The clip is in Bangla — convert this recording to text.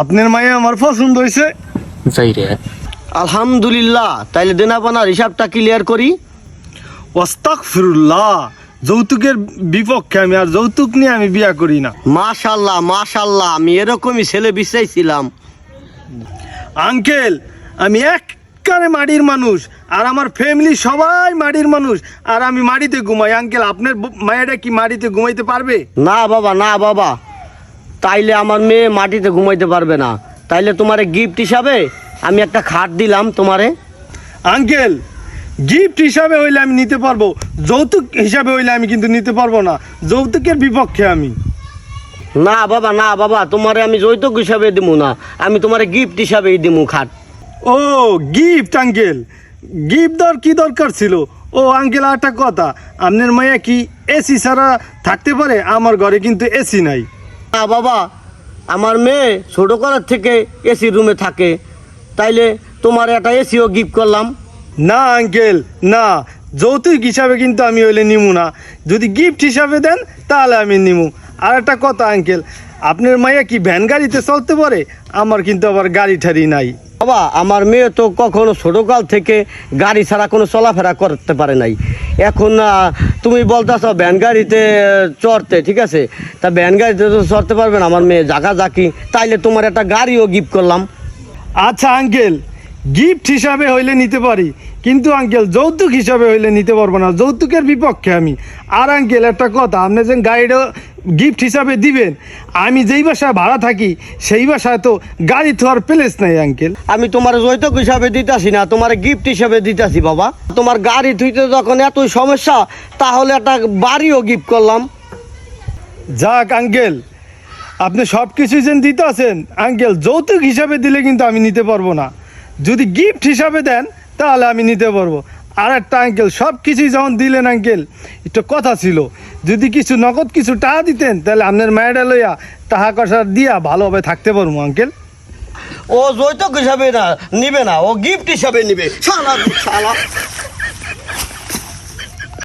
আপনার মায়ে আমার পছন্দ হয়েছে যাই রে। আলহামদুলিল্লাহ তাইলে দেনাপানার হিসাবটা ক্লিয়ার করি। ওস্তাক ফিরুল্লাহ যৌতুকের বিপক্ষে আমি আর যৌতুক নিয়ে আমি বিয়া করি না। মাশাল্লাহ মাশাল্লাহ আমি এরকমই ছেলে বিশ্বাইছিলাম আঙ্কেল আমি এককারে মাটির মানুষ আর আমার ফ্যামিলি সবাই মাটির মানুষ আর আমি মাটিতে ঘুমাই। আঙ্কেল আপনার মায়েরা কি মাটিতে ঘুমাইতে পারবে? না বাবা না বাবা। তাইলে আমার মেয়ে মাটিতে ঘুমাইতে পারবে না। তাইলে তোমারে গিফট হিসাবে আমি একটা খাট দিলাম তোমারে। আঙ্কেল গিফট হিসাবে হইলে আমি নিতে পারব যৌতুক হিসাবে হইলে আমি কিন্তু নিতে পারব না যৌতুকের বিপক্ষে আমি। না বাবা না বাবা তোমারে আমি যৌতুক হিসাবে দিমু না আমি তোমারে গিফট হিসাবেই দিব খাট। ও গিফট আঙ্কেল গিফট দর কি দরকার ছিল? ও আঙ্কেল আর একটা কথা আপনার মাইয়া কি এসি ছাড়া থাকতে পারে? আমার ঘরে কিন্তু এসি নাই। বাবা আমার মেয়ে ছোট করার থেকে এসি রুমে থাকে। তাইলে তোমার একটা এসিও গিফট করলাম। না আঙ্কেল না। যৌতুক হিসাবে কিন্তু আমি হইলে নিমু না। যদি গিফট হিসাবে দেন তাহলে আমি নিমু। আর একটা কথা আঙ্কেল আপনার মাইয়া কি ভ্যান গাড়িতে চলতে পারে? আমার কিন্তু আবার গাড়ি ঠাড়ি নাই। বাবা আমার মেয়ে তো কখনো ছোটকাল থেকে গাড়ি ছাড়া কোনো চলাফেরা করতে পারে নাই। এখন তুমি বলতেছ ভ্যান গাড়িতে চড়তে, ঠিক আছে? তা ভ্যান গাড়িতে তো চড়তে পারবে না, আমার মেয়ে জাকা জাকি তাইলে তোমার একটা গাড়িও গিফট করলাম। আচ্ছা আঙ্কেল গিফট হিসাবে হইলে নিতে পারি, কিন্তু আঙ্কেল, যৌতুক হিসাবে হইলে নিতে পারব না, যৌতুকের বিপক্ষে আমি। আর আঙ্কেল, একটা কথা, আপনি যে গাড়িটা গিফট হিসাবে দিবেন। আমি যেই বাসায় ভাড়া থাকি সেই বাসায় তো গাড়ি থোয়ার প্লেস নাই আঙ্কেল আমি তোমার যৌতুক হিসাবে দিতাছি না তোমার গিফট হিসাবে দিতাছি বাবা। তোমার গাড়ি থুইতে যখন এতই সমস্যা তাহলে একটা বাড়িও গিফট করলাম। যাক আঙ্কেল আপনি সব কিছুই যেন দিতে আছেন আঙ্কেল যৌতুক হিসাবে দিলে কিন্তু আমি নিতে পারব না। যদি গিফট হিসাবে দেন তাহলে আমি নিতে পারব। আর একটা আঙ্কেল সব কিছুই যখন দিলেন আঙ্কেল একটু কথা ছিল। যদি কিছু, নগদ কিছু টাকা দিতেন, তাহলে আপনার মায়েরা লইয়া তাহা কষা দিয়া ভালোভাবে থাকতে পারব আঙ্কেল ও যৌতুক হিসাবে না, নিবে না, ও গিফট হিসাবে নিবে। শালা।